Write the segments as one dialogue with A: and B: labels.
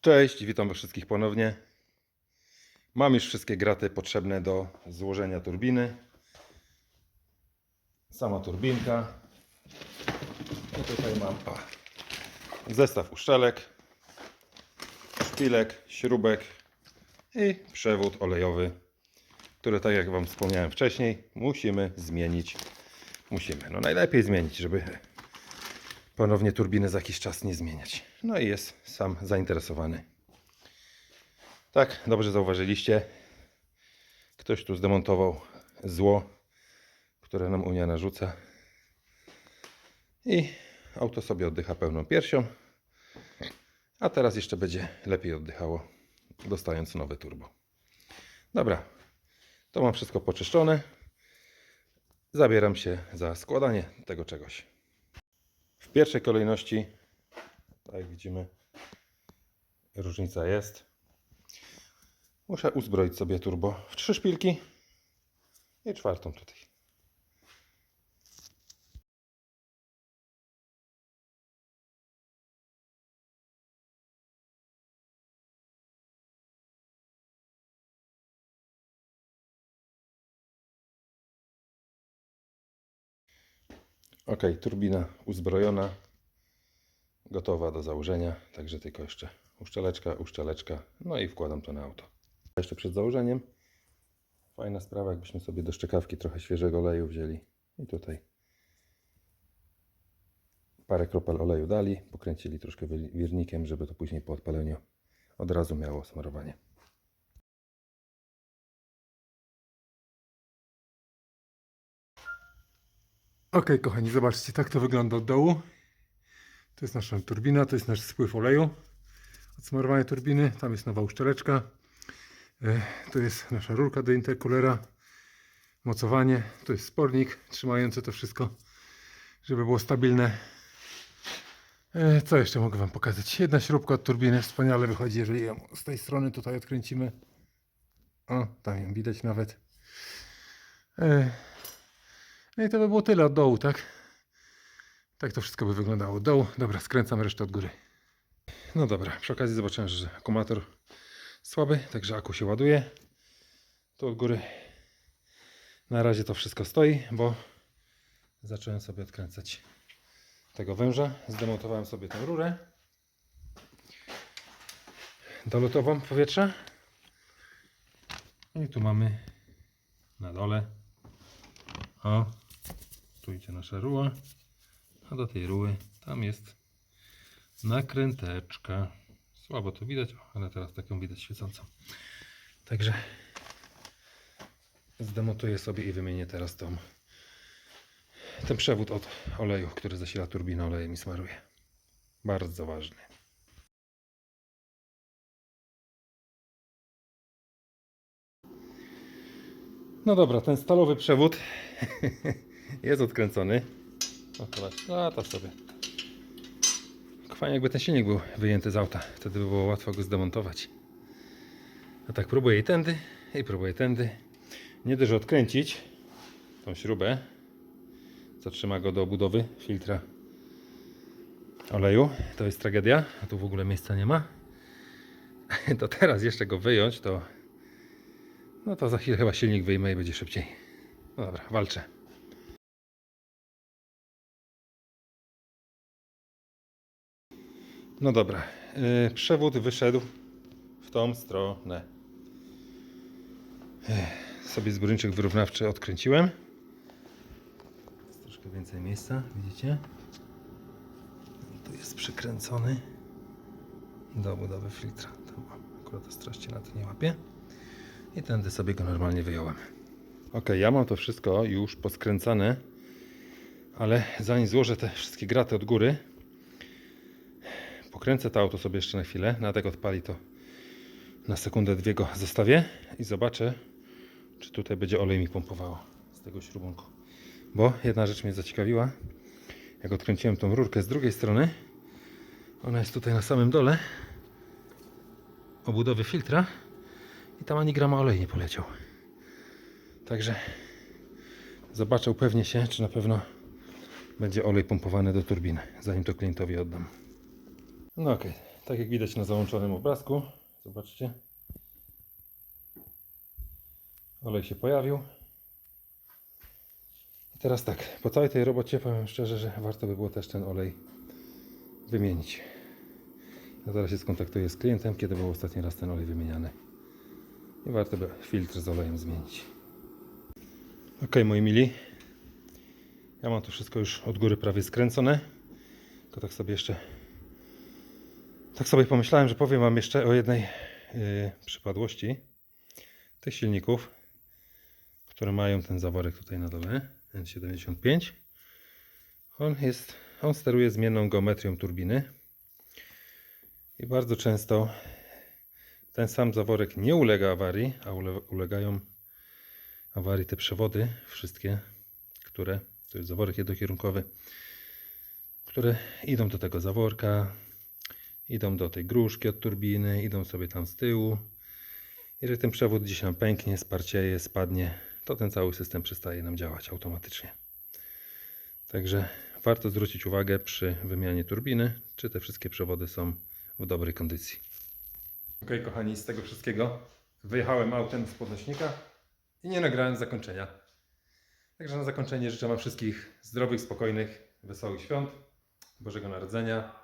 A: Cześć, witam wszystkich ponownie. Mam już wszystkie graty potrzebne do złożenia turbiny. Sama turbinka. I tutaj mam zestaw uszczelek, szpilek, śrubek i przewód olejowy, który tak jak wam wspomniałem wcześniej, musimy zmienić. Musimy, no najlepiej zmienić, żeby ponownie turbiny za jakiś czas nie zmieniać. No i jest sam zainteresowany. Tak, dobrze zauważyliście. Ktoś tu zdemontował zło, które nam Unia narzuca. I auto sobie oddycha pełną piersią. A teraz jeszcze będzie lepiej oddychało, dostając nowe turbo. Dobra, to mam wszystko poczyszczone. Zabieram się za składanie tego czegoś. W pierwszej kolejności, tak jak widzimy, różnica jest. Muszę uzbroić sobie turbo w trzy szpilki i czwartą tutaj. Ok, turbina uzbrojona, gotowa do założenia, także tylko jeszcze uszczeleczka, uszczeleczka, no i wkładam to na auto. Jeszcze przed założeniem, fajna sprawa, jakbyśmy sobie do szczekawki trochę świeżego oleju wzięli. I tutaj parę kropel oleju dali, pokręcili troszkę wir- wirnikiem, żeby to później po odpaleniu od razu miało smarowanie.
B: Ok, kochani, zobaczcie, tak to wygląda od dołu. To jest nasza turbina, to jest nasz spływ oleju. Odsmarowanie turbiny, tam jest nowa uszczeleczka. E, To jest nasza rurka do intercoolera. Mocowanie, to jest spornik trzymający to wszystko, żeby było stabilne. E, Co jeszcze mogę Wam pokazać? Jedna śrubka od turbiny wspaniale wychodzi, jeżeli ją z tej strony tutaj odkręcimy. O, tam ją widać nawet. No i to by było tyle od dołu, tak? Tak to wszystko by wyglądało od dołu. Dobra, skręcam resztę od góry.
A: No dobra, przy okazji zobaczyłem, że akumulator słaby, także aku się ładuje. Tu od góry na razie to wszystko stoi, bo zacząłem sobie odkręcać tego węża. Zdemontowałem sobie tę rurę dolotową powietrza. I tu mamy na dole. O, tu idzie nasza ruła. A do tej ruły tam jest nakręteczka. Słabo to widać, ale teraz taką widać świecącą. Także zdemontuję sobie i wymienię teraz tą, ten przewód od oleju, który zasila turbinę olejem i smaruje. Bardzo ważny. No dobra, ten stalowy przewód jest odkręcony. O, zobacz, a to sobie. Fajnie jakby ten silnik był wyjęty z auta, wtedy by było łatwo go zdemontować. A tak próbuję i tędy, i próbuję tędy. Nie dość, odkręcić tą śrubę, co trzyma go do obudowy filtra oleju. To jest tragedia, a tu w ogóle miejsca nie ma. To teraz jeszcze go wyjąć, to no to za chwilę chyba silnik wyjmę i będzie szybciej. No dobra, walczę. No dobra, yy, przewód wyszedł w tą stronę. Ech, sobie zbiorniczek wyrównawczy odkręciłem. Jest troszkę więcej miejsca, widzicie? Tu jest przykręcony do obudowy filtra. Tam akurat ostrości na to nie łapie. I tędy sobie go normalnie wyjąłem. Ok, ja mam to wszystko już poskręcane, ale zanim złożę te wszystkie graty od góry, pokręcę to auto sobie jeszcze na chwilę, na tak odpali to na sekundę, dwie go zostawię i zobaczę, czy tutaj będzie olej mi pompowało z tego śrubunku. Bo jedna rzecz mnie zaciekawiła, jak odkręciłem tą rurkę z drugiej strony, ona jest tutaj na samym dole obudowy filtra i tam ani grama olej nie poleciał. Także zobaczę, upewnię się, czy na pewno będzie olej pompowany do turbiny, zanim to klientowi oddam. No okej, Tak jak widać na załączonym obrazku. Zobaczcie. Olej się pojawił. I teraz tak, po całej tej robocie powiem szczerze, że warto by było też ten olej wymienić. Ja zaraz się skontaktuję z klientem, kiedy był ostatni raz ten olej wymieniany. I warto by filtr z olejem zmienić. Ok, moi mili. Ja mam to wszystko już od góry prawie skręcone. Tylko tak sobie jeszcze. Tak sobie pomyślałem, że powiem Wam jeszcze o jednej yy, przypadłości tych silników, które mają ten zaworek tutaj na dole, N75. On jest, on steruje zmienną geometrią turbiny i bardzo często ten sam zaworek nie ulega awarii, a ule, ulegają awarii te przewody, wszystkie, które, to jest zaworek jednokierunkowy, które idą do tego zaworka, idą do tej gruszki od turbiny, idą sobie tam z tyłu. Jeżeli ten przewód gdzieś nam pęknie, sparcieje, spadnie, to ten cały system przestaje nam działać automatycznie. Także warto zwrócić uwagę przy wymianie turbiny, czy te wszystkie przewody są w dobrej kondycji. Ok, kochani, z tego wszystkiego wyjechałem autem z podnośnika i nie nagrałem zakończenia. Także na zakończenie życzę Wam wszystkich zdrowych, spokojnych, wesołych świąt, Bożego Narodzenia,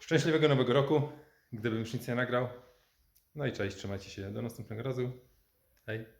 A: szczęśliwego Nowego Roku, gdybym już nic nie nagrał. No i cześć, trzymajcie się, do następnego razu. Hej.